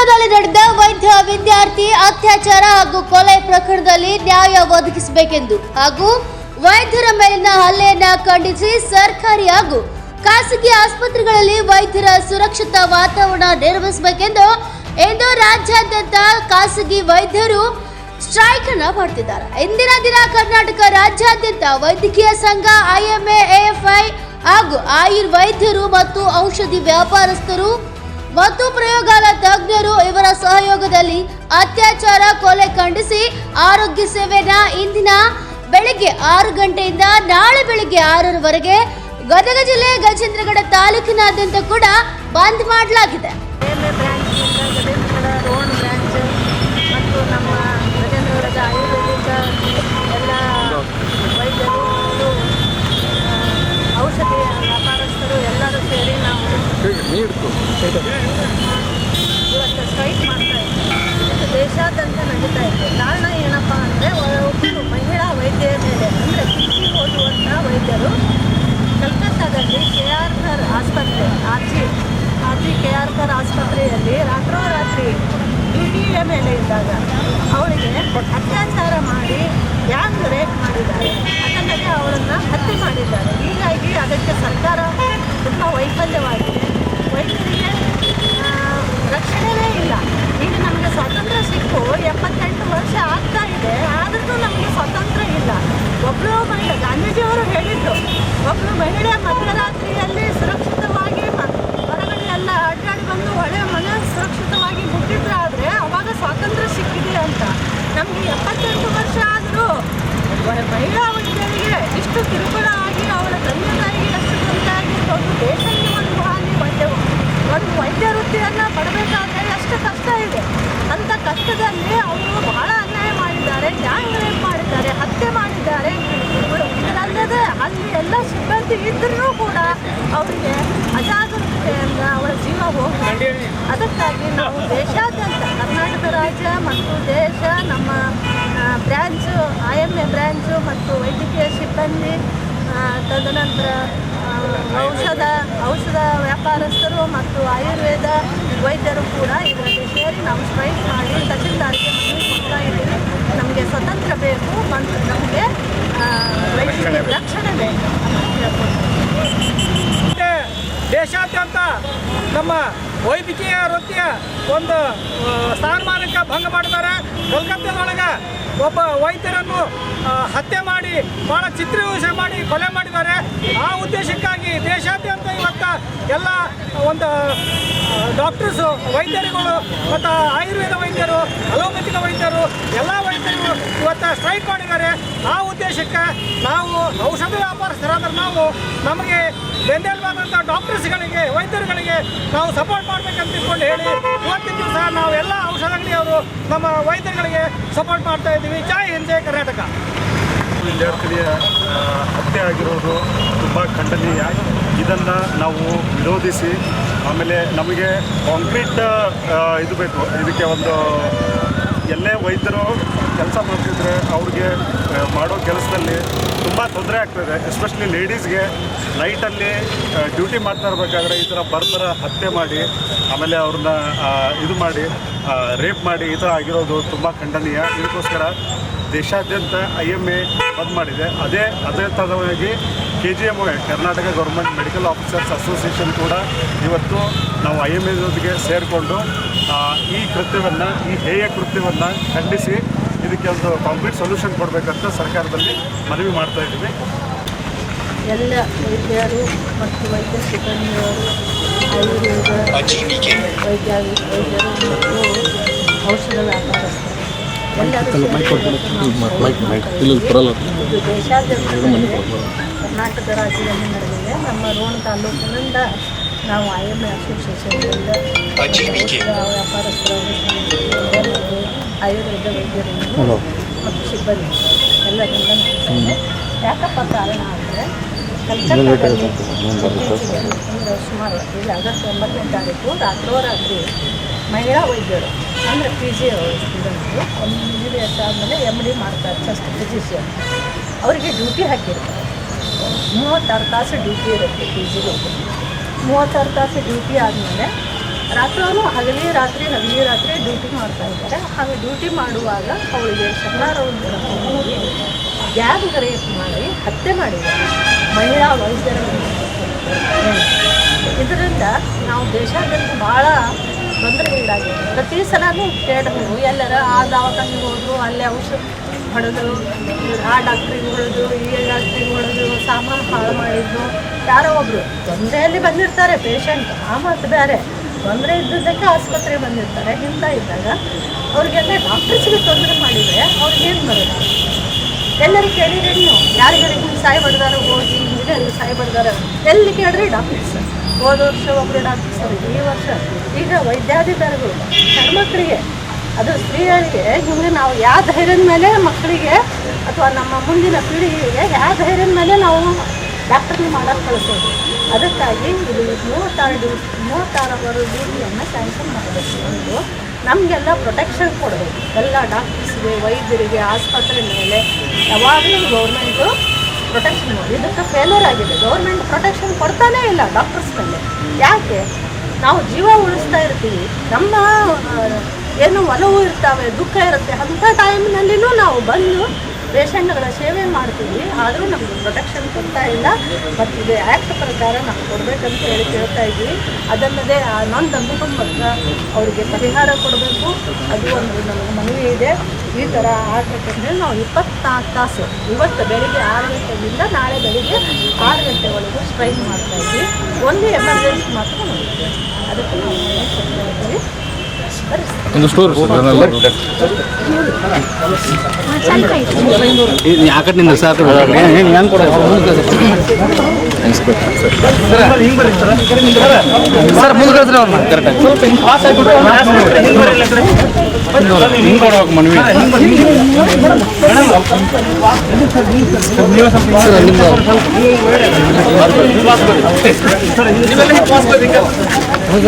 ಕೋಲ್ಕತ್ತಾದಲ್ಲಿ ನಡೆದ ವೈದ್ಯ ವಿದ್ಯಾರ್ಥಿ ಅತ್ಯಾಚಾರ ಹಾಗೂ ಕೊಲೆ ಪ್ರಕರಣದಲ್ಲಿ ನ್ಯಾಯ ಒದಗಿಸಬೇಕೆಂದು ಹಾಗೂ ವೈದ್ಯರ ಮೇಲಿನ ಹಲ್ಲೆಯನ್ನ ಖಂಡಿಸಿ ಸರ್ಕಾರಿ ಹಾಗೂ ಖಾಸಗಿ ಆಸ್ಪತ್ರೆಗಳಲ್ಲಿ ವೈದ್ಯರ ಸುರಕ್ಷಿತ ವಾತಾವರಣ ನಿರ್ಮಿಸಬೇಕೆಂದು ಇಂದು ರಾಜ್ಯಾದ್ಯಂತ ಖಾಸಗಿ ವೈದ್ಯರು ಸ್ಟ್ರೈಕ್ ಅನ್ನ ಮಾಡ್ತಿದ್ದಾರೆ. ಇಂದಿನ ದಿನ ಕರ್ನಾಟಕ ರಾಜ್ಯಾದ್ಯಂತ ವೈದ್ಯಕೀಯ ಸಂಘ, ಐಎಂಎ, ಎಎಫ್ಐ ಹಾಗೂ ಆಯುರ್ವೈದ್ಯರು ಮತ್ತು ಔಷಧಿ ವ್ಯಾಪಾರಸ್ಥರು ಮತ್ತು ಪ್ರಯೋಗಾಲಯ ತಜ್ಞರು ಇವರ ಸಹಯೋಗದಲ್ಲಿ ಅತ್ಯಾಚಾರ ಕೊಲೆ ಖಂಡಿಸಿ ಆರೋಗ್ಯ ಸೇವೆನ ಇಂದಿನ ಬೆಳಿಗ್ಗೆ ಆರು ಗಂಟೆಯಿಂದ ನಾಳೆ ಬೆಳಿಗ್ಗೆ ಆರರವರೆಗೆ ಗದಗ ಜಿಲ್ಲೆ ಗಜೇಂದ್ರಗಡ ತಾಲೂಕಿನಾದ್ಯಂತ ಕೂಡ ಬಂದ್ ಮಾಡಲಾಗಿದೆ. ಔಷಧಿ ವ್ಯಾಪಾರಸ್ಥರು ಎಲ್ಲರೂ ಸೇರಿ ನಾವು ಇವತ್ತು ಸ್ಟ್ರೈಕ್ ಮಾಡ್ತಾ ಇದು ದೇಶಾದ್ಯಂತ ನಡೀತಾ. ಇತ್ತು ಕಾರಣ ಏನಪ್ಪ ಅಂದರೆ ಒಬ್ಬರು ಮಹಿಳಾ ವೈದ್ಯರ ಮೇಲೆ ಅಂದರೆ ಕೃಷಿ ಓದುವಂಥ ವೈದ್ಯರು ಕಲ್ಕತ್ತಾದಲ್ಲಿ ಕೆ ಆರ್ ಕರ್ ಆಸ್ಪತ್ರೆ ಆರ್ಜಿ ಆರ್ಜಿ ಕೆ ಆರ್ ಕರ್ ಆಸ್ಪತ್ರೆಯಲ್ಲಿ ರಾತ್ರೋರಾತ್ರಿ ಡ್ಯೂಟಿಯ ಮೇಲೆ ಇದ್ದಾಗ ಅವಳಿಗೆ ಅತ್ಯಾಚಾರ ಮಾಡಿ ಗ್ಯಾಂಗ್ ರೇಪ್ ಮಾಡಿದ್ದಾರೆ ಅದಲ್ಲದೆ ಅವಳನ್ನು ಹತ್ಯೆ ಮಾಡಿದ್ದಾರೆ. ಹೀಗಾಗಿ ಅದಕ್ಕೆ ಸರ್ಕಾರ ತುಂಬ ವೈಫಲ್ಯವಾಗಿದೆ. ರಕ್ಷಣೆನೇ ಇಲ್ಲ. ಈಗ ನಮಗೆ ಸ್ವಾತಂತ್ರ್ಯ ಸಿಕ್ಕು, ಎಪ್ಪತ್ತೆಂಟು ವರ್ಷ ಆಗ್ತಾ ಇದೆ ಆದ್ರೂ ನಮಗೆ ಸ್ವಾತಂತ್ರ್ಯ ಇಲ್ಲ. ಒಬ್ಬಳು ಮಹಿಳೆ ಗಾಂಧೀಜಿಯವರು ಹೇಳಿದ್ರು ಒಬ್ಬಳು ಮಹಿಳೆ ಮಧ್ಯರಾತ್ರಿಯಲ್ಲಿ ಸುರಕ್ಷಿತವಾಗಿ ಹೊರಗಡೆ ಎಲ್ಲ ಅಡ್ಡಾಡಿ ಬಂದು ಒಳ್ಳೆ ಮನೆ ಸುರಕ್ಷಿತವಾಗಿ ಮುಟ್ಟಿದ್ರಾದ್ರೆ ಅವಾಗ ಸ್ವಾತಂತ್ರ್ಯ ಸಿಕ್ಕಿದೆ ಅಂತ. ನಮಗೆ ಎಪ್ಪತ್ತೆಂಟು ವರ್ಷ ಆದರೂ ಮಹಿಳಾ ವೈದ್ಯರಿಗೆ ಇಷ್ಟು ಕಿರುಕುಳ ಆಗಿ ಅವರ ತಂದೆ ತಾಯಿಗೆ ಅಷ್ಟು ತೊಂದರೆ ವೈದ್ಯ ಒಂದು ವೈದ್ಯ ವೃತ್ತಿಯನ್ನು ಪಡಬೇಕಾದ್ರೆ ಅಷ್ಟು ಕಷ್ಟ ಇದೆ. ಅಂಥ ಕಷ್ಟದಲ್ಲಿ ಅವರು ಬಹಳ ಅನ್ಯಾಯ ಮಾಡಿದ್ದಾರೆ ಗ್ಯಾಂಗ್ ರೇಪ್ ಮಾಡಿದ್ದಾರೆ, ಹತ್ಯೆ ಮಾಡಿದ್ದಾರೆ. ಇದಲ್ಲದೆ ಅಲ್ಲಿ ಎಲ್ಲ ಸಿಬ್ಬಂದಿ ಇದ್ರೂ ಕೂಡ ಅವರಿಗೆ ಅಜಾಗರೂಕತೆಯಿಂದ ಅವರ ಜೀವ ಹೋಗಿದೆ ಅದಕ್ಕಾಗಿ ನಾವು ದೇಶಾದ್ಯಂತ ಕರ್ನಾಟಕ ರಾಜ್ಯ ಮತ್ತು ದೇಶ, ನಮ್ಮ branch, I M A branch ಮತ್ತು ವೈದ್ಯಕೀಯ ಸಿಬ್ಬಂದಿ ತದನಂತರ ಔಷಧ ಔಷಧ ವ್ಯಾಪಾರಸ್ಥರು ಮತ್ತು ಆಯುರ್ವೇದ ವೈದ್ಯರು ಕೂಡ ಇದರಲ್ಲಿ ಸೇರಿ ನಾವು ಸ್ಟ್ರೈಕ್ ಮಾಡಿ ತಹಸೀಲ್ದಾರ್ಗೆ ಮನವಿ ಕೊಡ್ತಾ ಇದ್ದೀವಿ. ನಮಗೆ ಸ್ವತಂತ್ರ ಬೇಕು. ಮತ್ತು ನಮಗೆ ರಕ್ಷಣೆ ಬೇಕು ದೇಶಾದ್ಯಂತ ನಮ್ಮ ವೈದ್ಯಕೀಯ ವೃತ್ತಿಯ ಒಂದು ಸ್ಥಾನಮಾನಕ್ಕೆ ಭಂಗ ಮಾಡಿದ್ದಾರೆ. ಕೋಲ್ಕತ್ತಾದೊಳಗೆ ಒಬ್ಬ ವೈದ್ಯರನ್ನು ಹತ್ಯೆ ಮಾಡಿ ಭಾಳ ಚಿತ್ರಹಿಂಸೆ ಮಾಡಿ ಕೊಲೆ ಮಾಡಿದ್ದಾರೆ. ಆ ಉದ್ದೇಶಕ್ಕಾಗಿ ದೇಶಾದ್ಯಂತ ಇವತ್ತ ಎಲ್ಲ ಒಂದು ಡಾಕ್ಟರ್ಸು ವೈದ್ಯರುಗಳು, ಮತ್ತು ಆಯುರ್ವೇದ ವೈದ್ಯರು ಅಲೋಪತಿಕ ವೈದ್ಯರು, ಎಲ್ಲ ವೈದ್ಯರು ಇವತ್ತು ಸ್ಟ್ರೈಕ್ ಮಾಡಿದ್ದಾರೆ. ಆ ಉದ್ದೇಶಕ್ಕೆ ನಾವು ಔಷಧ ವ್ಯಾಪಾರಸ್ಥರಾದ್ರೆ ನಾವು ನಮಗೆ ಬೆಂದೆಲ್ಬಾದಂಥ ಡಾಕ್ಟರ್ಸ್ಗಳಿಗೆ ವೈದ್ಯರುಗಳಿಗೆ ನಾವು ಸಪೋರ್ಟ್ ಮಾಡಬೇಕಂತ ತಿಳ್ಕೊಂಡು ಹೇಳಿ, ಇವತ್ತಿನ ದಿವಸ ನಾವು ಎಲ್ಲ ಔಷಧ ಅಂಗಡಿಯವರು ನಮ್ಮ ವೈದ್ಯರುಗಳಿಗೆ ಸಪೋರ್ಟ್ ಮಾಡ್ತಾ ಇದ್ದೀವಿ. ಜೈ ಹಿಂದ್ ಕರ್ನಾಟಕ. ವಿದ್ಯಾರ್ಥಿನಿಯ ಹತ್ಯೆ ಆಗಿರೋದು ತುಂಬ ಖಂಡನೀಯ. ಇದನ್ನು ನಾವು ವಿರೋಧಿಸಿ, ಆಮೇಲೆ ನಮಗೆ ಕಾಂಕ್ರೀಟ್ ಇದು ಬೇಕು. ಇದಕ್ಕೆ ಒಂದು ಎಲ್ಲೇ ವೈದ್ಯರು ಕೆಲಸ ಮಾಡ್ತಿದ್ರೆ ಅವ್ರಿಗೆ ಮಾಡೋ ಕೆಲಸದಲ್ಲಿ ತುಂಬ ತೊಂದರೆ ಆಗ್ತದೆ. ಎಸ್ಪೆಷಲಿ ಲೇಡೀಸ್ಗೆ ನೈಟಲ್ಲಿ ಡ್ಯೂಟಿ ಮಾಡ್ತಾ ಇರಬೇಕಾದ್ರೆ ಈ ಥರ ಬರ್ಬರ ಹತ್ಯೆ ಮಾಡಿ, ಆಮೇಲೆ ಅವ್ರನ್ನ ಇದು ಮಾಡಿ ರೇಪ್ ಮಾಡಿ ಈ ಥರ ಆಗಿರೋದು ತುಂಬ ಖಂಡನೀಯ. ಇದಕ್ಕೋಸ್ಕರ ದೇಶಾದ್ಯಂತ ಐ ಎಂ ಎ ಬಂದ್ ಮಾಡಿದೆ. ಅದೇ ಅದೇ ತರವಾಗಿ K G M Karnataka government medical officers association ಕೂಡ ಇವತ್ತು ನಾವು ಐ ಎಂ ಎ ಜೊತೆಗೆ ಸೇರಿಕೊಂಡು ಈ ಕೃತ್ಯವನ್ನು ಈ ಹೇಯ ಕೃತ್ಯವನ್ನು ಖಂಡಿಸಿ ಇದಕ್ಕೆ ಒಂದು ಕಾಂಕ್ರೀಟ್ ಸೊಲ್ಯೂಷನ್ ಕೊಡಬೇಕಂತ ಸರ್ಕಾರದಲ್ಲಿ ಮನವಿ ಮಾಡ್ತಾ ಇದ್ದೀವಿ. ಎಲ್ಲ ವೈದ್ಯರು ಮತ್ತು ವೈದ್ಯ ಸಿಬ್ಬಂದಿಯವರು ಆಯುರ್ವೇದ ವೈದ್ಯ ವೈದ್ಯರು ಮತ್ತು ಔಷಧ ವ್ಯಾಪಾರಸ್ಥರು. ಎಲ್ಲರೂ ದೇಶಾದ್ಯಂತ. ಕರ್ನಾಟಕ ರಾಜ್ಯದಲ್ಲಿ ನಡೆದಿದೆ. ನಮ್ಮ ರೋಣ ತಾಲೂಕಿನಿಂದ ನಾವು ಐ ಎಂ ಎ ಅಸೋಸಿಯೇಷನ್ನಿಂದ ವ್ಯಾಪಾರಸ್ಥರ ಆಯುರ್ವೇದ ವೈದ್ಯರನ್ನು ಮತ್ತು ಸಿಬ್ಬಂದಿ ಎಲ್ಲರಿಂದ. ಯಾಕಪ್ಪ ಕಾರಣ ಅಂದರೆ ಕಲ್ಕತ್ತಾದಲ್ಲಿ ಅಂದರೆ ಸುಮಾರು ಈಗ ಆಗಸ್ಟ್ ಒಂಬತ್ತನೇ ತಾರೀಕು ರಾತ್ರೋರಾತ್ರಿ ಮಹಿಳಾ ವೈದ್ಯರು ಅಂದರೆ ಪಿ ಜಿ ಸ್ಟೂಡೆಂಟ್ಸು ಒಂದು ಇಂಜಿನಿಯರ್ಸ್ ಆದಮೇಲೆ ಎಂ ಡಿ ಮಾಡ್ತಾರೆ ಫಸ್ಟ್ ಫಿಸಿಷಿಯನ್ ಅವರಿಗೆ ಡ್ಯೂಟಿ ಹಾಕಿರ್ತಾರೆ. ಮೂವತ್ತಾರು ತಾಸು ಡ್ಯೂಟಿ ಇರುತ್ತೆ ಪಿ ಜಿಗೆ ಮೂವತ್ತಾರು ತಾಸು ಡ್ಯೂಟಿ ಆದಮೇಲೆ ರಾತ್ರಿ ಹಗಲಿ ರಾತ್ರಿ ಹಗಲಿ ರಾತ್ರಿ ಡ್ಯೂಟಿ ಮಾಡ್ತಾ ಇದ್ದಾರೆ. ಹಾಗೆ ಡ್ಯೂಟಿ ಮಾಡುವಾಗ ಅವಳಿಗೆ ಒಂದು ಹೋಗಿ ಗ್ಯಾಗ್ ರೇಪ್ ಮಾಡಿ, ಹತ್ಯೆ ಮಾಡಿದ್ದಾರೆ. ಮಹಿಳಾ ವೈದ್ಯರ. ಇದರಿಂದ ನಾವು ದೇಶಾದ್ಯಂತ ಭಾಳ ತೊಂದರೆಗೀಡಾಗಿದೆ ಪ್ರತಿ ಸಲನೂ ಕೇಳಬಹುದು ಎಲ್ಲರ ಆ ದವಾಖಾನೆಗೆ ಹೋದ್ರು, ಅಲ್ಲೇ ಔಷಧ ಹೊಡೆದು, ಆ ಡಾಕ್ಟ್ರಿಗೆ ಹೊಡೆದು, ಈ ಡಾಕ್ಟ್ರಿಗೆ ಹೊಡೆದು, ಸಾಮಾನು ಹಾಳು ಮಾಡಿದ್ದು. ಯಾರೋ ಒಬ್ಬರು ತೊಂದರೆಯಲ್ಲಿ ಬಂದಿರ್ತಾರೆ ಪೇಷಂಟ್ ಆ ಮತ್ತು ಬೇರೆ. ತೊಂದರೆ ಇದ್ದಿದ್ದಕ್ಕೆ ಆಸ್ಪತ್ರೆಗೆ ಬಂದಿರ್ತಾರೆ. ಇಂಥ ಇದ್ದಾಗ ಅವ್ರಿಗೆಲ್ಲ ಡಾಕ್ಟರ್ಸ್ಗೆ ತೊಂದರೆ ಮಾಡಿದರೆ ಅವ್ರಿಗೇನು ಬರೋದು ಎಲ್ಲರೂ ಕೇಳಿದ್ರೆ ನೀವು ಯಾರಿಗಾರಿಗೆ ಸಾಯಿ ಬಡ್ದಾರ ಹೋಗಿ ಇಂಜಿನಿಯರ್ ಸಾಯಿ ಬಡ್ದಾರ ಎಲ್ಲಿ ಕೇಳಿದ್ರೆ ಡಾಕ್ಟರ್ಸ್. ಹೋದ ವರ್ಷ ಒಬ್ಬರು ಡಾಕ್ಟರ್ಸ್ ಈ ವರ್ಷ ಈಗ ವೈದ್ಯಾಧಿಕಾರಿಗಳು ಹೆಣ್ಮಕ್ಳಿಗೆ ಅದು ಸ್ತ್ರೀಯರಿಗೆ ಹಿಂಗೆ ನಾವು ಯಾವ ಧೈರ್ಯದ ಮೇಲೆ ಮಕ್ಕಳಿಗೆ ಅಥವಾ ನಮ್ಮ ಮುಂದಿನ ಪೀಳಿಗೆಗೆ ಯಾವ ಧೈರ್ಯದ ಮೇಲೆ ನಾವು ಡಾಕ್ಟರ್ನ ಮಾಡೋಕ್ಕೆ ಕಳಿಸೋದು ಅದಕ್ಕಾಗಿ ಇದು ಮೂವತ್ತಾರು ಡ್ಯೂಸ್ ಮೂವತ್ತಾರು ಅವರು ಡ್ಯೂಟಿಯನ್ನು ಕ್ಯಾನ್ಸಲ್ ಮಾಡಬೇಕು ಒಂದು ನಮಗೆಲ್ಲ ಪ್ರೊಟೆಕ್ಷನ್ ಕೊಡಬೇಕು. ಎಲ್ಲ ಡಾಕ್ಟರ್ಸ್ಗೆ ವೈದ್ಯರಿಗೆ, ಆಸ್ಪತ್ರೆ ಮೇಲೆ ಯಾವಾಗಲೂ ಗೌರ್ಮೆಂಟು ಪ್ರೊಟೆಕ್ಷನ್ ಮಾಡಿ ಇದಕ್ಕೆ ಫೇಲರ್ ಆಗಿದೆ. ಗೌರ್ಮೆಂಟ್ ಪ್ರೊಟೆಕ್ಷನ್ ಕೊಡ್ತಾನೇ ಇಲ್ಲ ಡಾಕ್ಟರ್ಸ್ ಮೇಲೆ ಯಾಕೆ? ನಾವು ಜೀವ ಉಳಿಸ್ತಾ ಇರ್ತೀವಿ. ನಮ್ಮ ಏನು ಒಲವು ಇರ್ತಾವೆ, ದುಃಖ ಇರುತ್ತೆ, ಅಂಥ ಟೈಮ್ನಲ್ಲಿನೂ ನಾವು ಬಂದು ಪೇಷಂಟ್ಗಳ ಸೇವೆ ಮಾಡ್ತೀವಿ, ಆದರೂ ನಮಗೆ ಪ್ರೊಟೆಕ್ಷನ್ ಕೊಡ್ತಾ ಇಲ್ಲ. ಮತ್ತು ಇದು ಆ್ಯಕ್ಟ್ ಪ್ರಕಾರ ನಾವು ಕೊಡಬೇಕಂತ ಹೇಳಿ ಕೇಳ್ತಾ ಇದ್ದೀವಿ ಅದಲ್ಲದೆ ಆ ತಂದು ಕುಟುಂಬಕ್ಕೆ ಅವರಿಗೆ ಪರಿಹಾರ ಕೊಡಬೇಕು. ಅದು ಒಂದು ನಮಗೆ ಮನವಿ ಇದೆ. ಈ ಥರ ಆಗಬೇಕಂದ್ರೆ ನಾವು ಇಪ್ಪತ್ನಾಲ್ಕು ತಾಸು, ಇವತ್ತು ಬೆಳಿಗ್ಗೆ ಆರು ಗಂಟೆಯಿಂದ ನಾಳೆ ಬೆಳಿಗ್ಗೆ ಆರು ಗಂಟೆವರೆಗೂ ಸ್ಟ್ರೈಕ್ ಮಾಡ್ತಾ ಇದ್ವಿ. ಒಂದು ಎಮರ್ಜೆನ್ಸಿ ಮಾತ್ರ ನೋಡ್ತೀವಿ ಅದಕ್ಕೆ ನಾವು ಬರ್ರಿ ಒಂದು ಸ್ಟೋರ್ ಯಾಕಟ್ಟಿಂದ ಸಾಕು ಹೆಂಗೆ ಕೊಡ ಸರ್? ಮುಂದೆ ಕಳಿಸ್ರಿ ಅವ್ರನ್ನ. ಕರೆಕ್ಟಾಗಿ ಮನವಿ ಸರ್ ನಿಮ್ಮ ಸ್ವಲ್ಪ